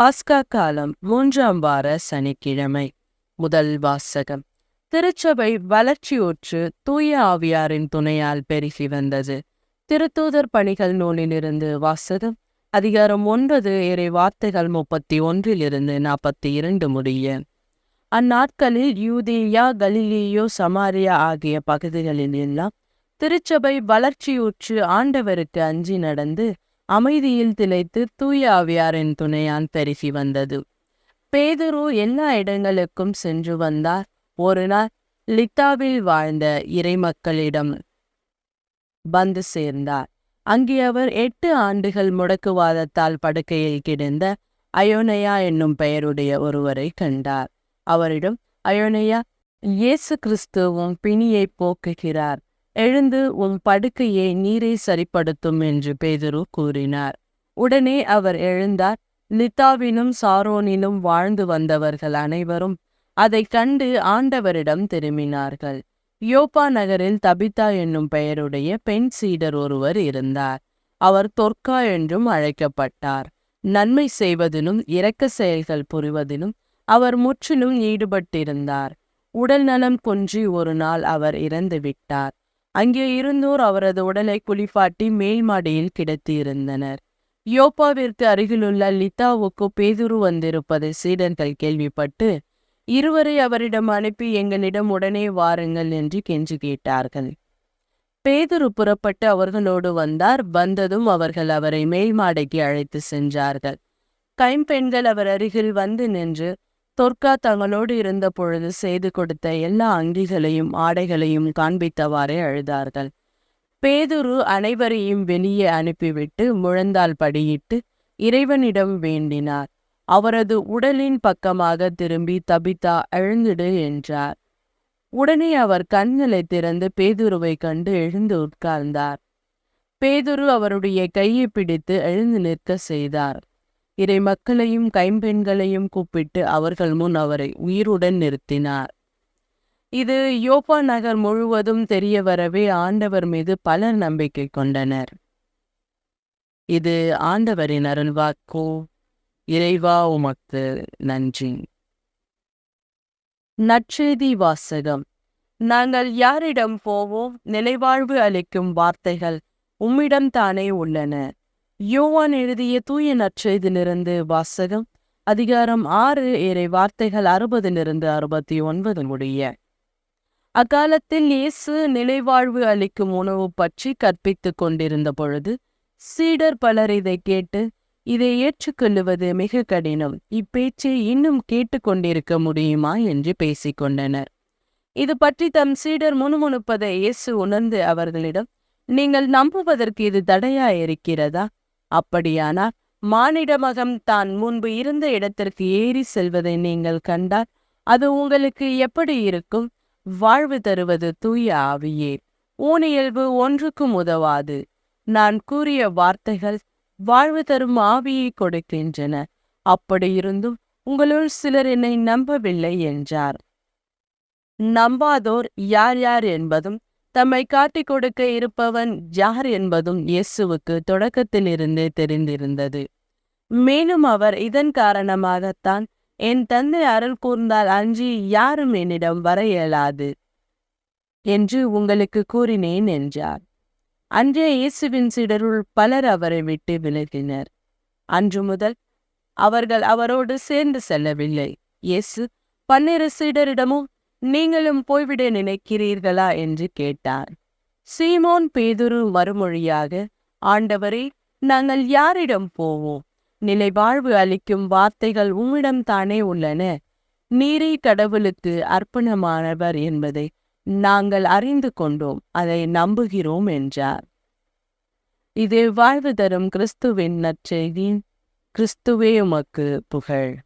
பாஸ்கா காலம் மூன்றாம் வார சனிக்கிழமை. முதல் வாசகம். திருச்சபை வளர்ச்சியுற்று தூய ஆவியாரின் துணையால் பெருகி வந்தது. திருத்தூதர் பணிகள் நூலிலிருந்து வாசகம். அதிகாரம் ஒன்பது இறை வார்த்தைகள் முப்பத்தி ஒன்றிலிருந்து நாற்பத்தி இரண்டு முடிய. அந்நாட்களில் யூதேயா கலிலியோ சமாரியா ஆகிய பகுதிகளில் எல்லாம் திருச்சபை வளர்ச்சியுற்று ஆண்டவருக்கு அஞ்சி நடந்து அமைதியில் திளைத்து தூய ஆவியாரின் துணையான் பெருகி வந்தது. பேதுரு எல்லா இடங்களுக்கும் சென்று வந்தார். ஒரு நாள் லித்தாவில் வாழ்ந்த இறைமக்களிடம் வந்து சேர்ந்தார். அங்கே அவர் எட்டு ஆண்டுகள் முடக்குவாதத்தால் படுக்கையில் கிடந்த அயோனையா என்னும் பெயருடைய ஒருவரை கண்டார். அவரிடம் அயோனையா இயேசு கிறிஸ்துவும் பிணியை போக்குகிறார். எழுந்து உன் படுக்கையை நீரை சரிப்படுத்தும் என்று பேதுரு கூறினார். உடனே அவர் எழுந்தார். லித்தாவிலும் சாரோனிலும் வாழ்ந்து வந்தவர்கள் அனைவரும் அதை கண்டு ஆண்டவரிடம் திரும்பினார்கள். யோப்பா நகரில் தபிதா என்னும் பெயருடைய பெண் சீடர் ஒருவர் இருந்தார். அவர் தொர்க்கா என்றும் அழைக்கப்பட்டார். நன்மை செய்வதிலும் இரக்க செயல்கள் புரிவதிலும் அவர் முற்றிலும் ஈடுபட்டிருந்தார். உடல் நலம் குன்றி ஒரு நாள் அவர் இறந்து விட்டார் அங்கே இருந்தோர் அவரது உடலை குளிப்பாட்டி மேல் மாடியில் கிடத்தியிருந்தனர். யோப்பாவிற்கு அருகிலுள்ள லித்தாவுக்கு பேதுரு வந்திருப்பதை சீடர்கள் கேள்விப்பட்டு இருவரை அவரிடம் அனுப்பி எங்களிடம் உடனே வாருங்கள் என்று கெஞ்சு கேட்டார்கள். பேதுரு புறப்பட்டு அவர்களோடு வந்தார். வந்ததும் அவர்கள் அவரை மேல் மாடைக்கு அழைத்து சென்றார்கள். கைம்பெண்கள் அவர் அருகில் வந்து நின்று தொர்க்கா தங்களோடு இருந்த பொழுது செய்து கொடுத்த எல்லா அங்கிகளையும் ஆடைகளையும் காண்பித்தவாறே அழுதார்கள். பேதுரு அனைவரையும் வெளியே அனுப்பிவிட்டு முழந்தால் படியிட்டு இறைவனிடம் வேண்டினார். அவரது உடலின் பக்கமாக திரும்பி தபிதா எழுந்திடு என்றார். உடனே அவர் கண்களை திறந்து பேதுருவை கண்டு எழுந்து உட்கார்ந்தார். பேதுரு அவருடைய கையை பிடித்து எழுந்து நிற்க செய்தார். இறை மக்களையும் கைம்பெண்களையும் கூப்பிட்டு அவர்கள் முன் அவரை உயிருடன் நிறுத்தினார். இது யோபா நகர் முழுவதும் தெரிய வரவே ஆண்டவர் மீது பலர் நம்பிக்கை கொண்டனர். இது ஆண்டவரின் அருள்வாக்கோ. இறைவா உமக்கு நன்றி. நற்செய்தி வாசகம். நாங்கள் யாரிடம் போவோம்? நிலைவாழ்வு அளிக்கும் வார்த்தைகள் உம்மிடம் தானே உள்ளன. யோவான் எழுதிய தூய நற்செய்திலிருந்து வாசகம் அதிகாரம் ஆறு ஏரை வார்த்தைகள் அறுபதிலிருந்து அறுபத்தி ஒன்பது முடிய. அக்காலத்தில் இயேசு நிலைவாழ்வு அளிக்கும் உணவு பற்றி கற்பித்துக் கொண்டிருந்த பொழுது சீடர் பலர் இதை கேட்டு இதை ஏற்றுக்கொள்ளுவது மிக கடினம். இப்பேச்சை இன்னும் கேட்டுக்கொண்டிருக்க முடியுமா? என்று பேசிக்கொண்டனர். இது பற்றி தம் சீடர் முணுமுணுப்பதை இயேசு உணர்ந்து அவர்களிடம் நீங்கள் நம்புவதற்கு இது தடையா இருக்கிறதா? அப்படியானால் மானிட மகம் தான் முன்பு இருந்த இடத்திற்கு ஏறி செல்வதை நீங்கள் கண்டால் அது உங்களுக்கு எப்படி இருக்கும்? வாழ்வு தருவது தூய ஆவியே. ஊனியல்பு ஒன்றுக்கும் உதவாது. நான் கூறிய வார்த்தைகள் வாழ்வு தரும் ஆவியை கொடுக்கின்றன. அப்படியிருந்தும் உங்களுள் சிலர் என்னை நம்பவில்லை என்றார். நம்பாதோர் யார் யார் என்பதும் தம்மை காட்டிக் கொடுக்க இருப்பவன் யார் என்பதும் இயேசுவுக்கு தொடக்கத்திலிருந்தே தெரிந்திருந்தது. மேலும் அவர் இதன் காரணமாகத்தான் என் தந்தை அருள் கூர்ந்தால் அஞ்சி யாரும் என்னிடம் வர இயலாது என்று உங்களுக்கு கூறினேன் என்றார். அன்றே இயேசுவின் சிடருள் பலர் அவரை விட்டு விலகினர். அன்று முதல் அவர்கள் அவரோடு சேர்ந்து செல்லவில்லை. இயேசு பன்னிரு சீடரிடமும் நீங்களும் போய்விட நினைக்கிறீர்களா என்று கேட்டார். சீமோன் பேதுரு மறுமொழியாக ஆண்டவரே நாங்கள் யாரிடம் போவோம்? நிலை வாழ்வு அளிக்கும் வார்த்தைகள் உம்மிடம் தானே உள்ளன? நீரே கடவுளுக்கு அர்ப்பணமானவர் என்பதை நாங்கள் அறிந்து கொண்டோம் அதை நம்புகிறோம் என்றார். இது வாழ்வு தரும் கிறிஸ்துவின் நற்செய்தி. கிறிஸ்துவே உமக்கு புகழ்.